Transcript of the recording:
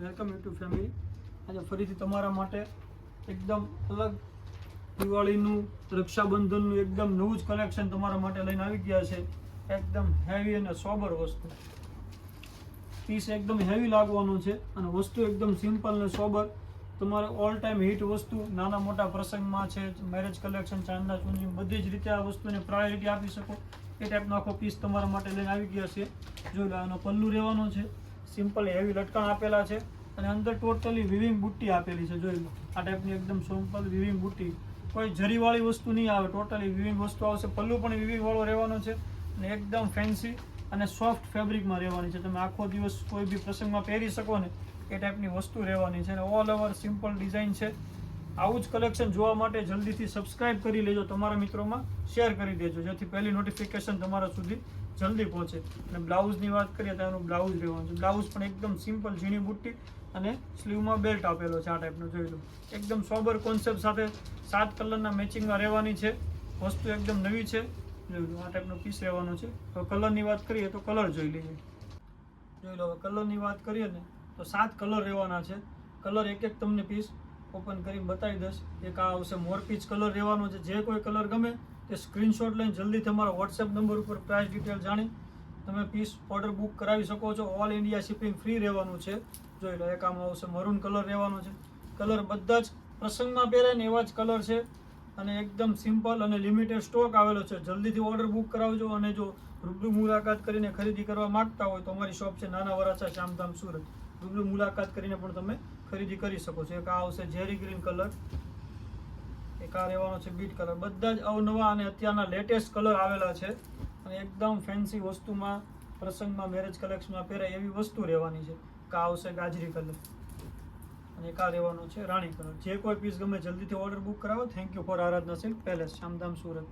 Welcome YouTube family. આજે ફરીથી તમારા માટે એકદમ અલગ દિવાળીનું રક્ષાબંધનનું એકદમ નવું જ કલેક્શન તમારા માટે લઈને આવી ગયા છે. એકદમ હેવી અને સોબર વસ્તુ. પીસ એકદમ હેવી લાગવાનું છે અને વસ્તુ એકદમ સિમ્પલ અને સોબર તમારે ઓલ ટાઈમ હિટ વસ્તુ નાના મોટા પ્રસંગમાં છે મેરેજ કલેક્શન ચાંદા ચુંજી બધી જ રીતે આ વસ્તુને પ્રાયોરિટી આપી શકો. એ ટાઈપનો આખો પીસ તમારા માટે લઈને આવી ગયા છે. જો આનો પલ્લું રહેવાનો છે. સિમ્પલ હેવી લટકણ આપેલા છે અને અંદર ટોટલી વિવિંગ બુટ્ટી આપેલી છે, જોઈ લો. આ ટાઈપની એકદમ સિમ્પલ વિવિંગ બુટ્ટી. કોઈ જરીવાળી વસ્તુ નહીં આવે ટોટલી વિવિંગ વસ્તુ આવશે. પલ્લુ પણ વિવિંગવાળો રહેવાનો છે અને એકદમ ફેન્સી અને સોફ્ટ ફેબ્રિકમાં રહેવાની છે. તમે આખો દિવસ કોઈ બી પ્રસંગમાં પહેરી શકો ને, એ ટાઈપની વસ્તુ રહેવાની છે. અને ઓલ ઓવર સિમ્પલ ડિઝાઇન છે. આવું જ કલેક્શન જોવા માટે જલ્દીથી સબસ્ક્રાઇબ કરી લેજો તમારા મિત્રોમાં. શેર કરી દેજો, જેથી પહેલી નોટિફિકેશન તમારા સુધી જલ્દી પહોંચે. અને બ્લાઉઝની વાત કરીએ તો એનું બ્લાઉઝ રહેવાનું છે. બ્લાઉઝ પણ એકદમ સિમ્પલ ઝીણી બુટ્ટી અને સ્લીવમાં બેલ્ટ આપેલો છે આ ટાઈપનો જોઈ લો. એકદમ સોબર કોન્સેપ્ટ સાથે સાત કલરના મેચિંગમાં રહેવાની છે. વસ્તુ એકદમ નવી છે. જોઈ લો, આ ટાઈપનો પીસ રહેવાનો છે. તો કલરની વાત કરીએ તો કલર જોઈ લઈએ. જોઈ લો, હવે કલરની વાત કરીએ ને, તો સાત કલર રહેવાના છે. કલર એક એક તમને પીસ ઓપન કરીને બતાવી દઈશ. એક આ આવશે મોરપીચ કલર રહેવાનો છે. જે કોઈ કલર ગમે તે સ્ક્રીનશોટ લઈને જલ્દી તમારા વોટ્સએપ નંબર ઉપર પ્રાઇસ ડિટેલ જાણી તમે પીસ ઓર્ડર બુક કરાવી શકો છો. ઓલ ઇન્ડિયા શિપિંગ ફ્રી રહેવાનું છે. જોઈ લો, એક આમાં આવશે મરૂન કલર રહેવાનો છે. કલર બધા જ પ્રસંગમાં પહેરાય ને એવા જ કલર છે. અને એકદમ સિમ્પલ અને લિમિટેડ સ્ટોક આવેલો છે. જલ્દીથી ઓર્ડર બુક કરાવજો અને જો રૂબરૂ મુલાકાત કરીને ખરીદી કરવા માંગતા હોય તો અમારી શોપ છે નાના વરાછા, શ્યામધામ, સુરત. રૂબરૂ મુલાકાત કરીને પણ તમે ખરીદી કરી શકો છો. એક આ આવશે ઝેરી ગ્રીન કલર. એક આ રહેવાનો છે બીટ કલર. બધા જ અવનવા અને અત્યારના લેટેસ્ટ કલર આવેલા છે. અને એકદમ ફેન્સી વસ્તુમાં, પ્રસંગમાં મેરેજ કલેક્શનમાં પહેરાય એવી વસ્તુ રહેવાની છે. કા આવશે ગાજરી કલર. અને એક આ રહેવાનો છે રાણી કલર. જે કોઈ પીસ ગમે જલ્દીથી ઓર્ડર બુક કરાવો. Thank you for Aradhana Silk Palace Shamdham Surat.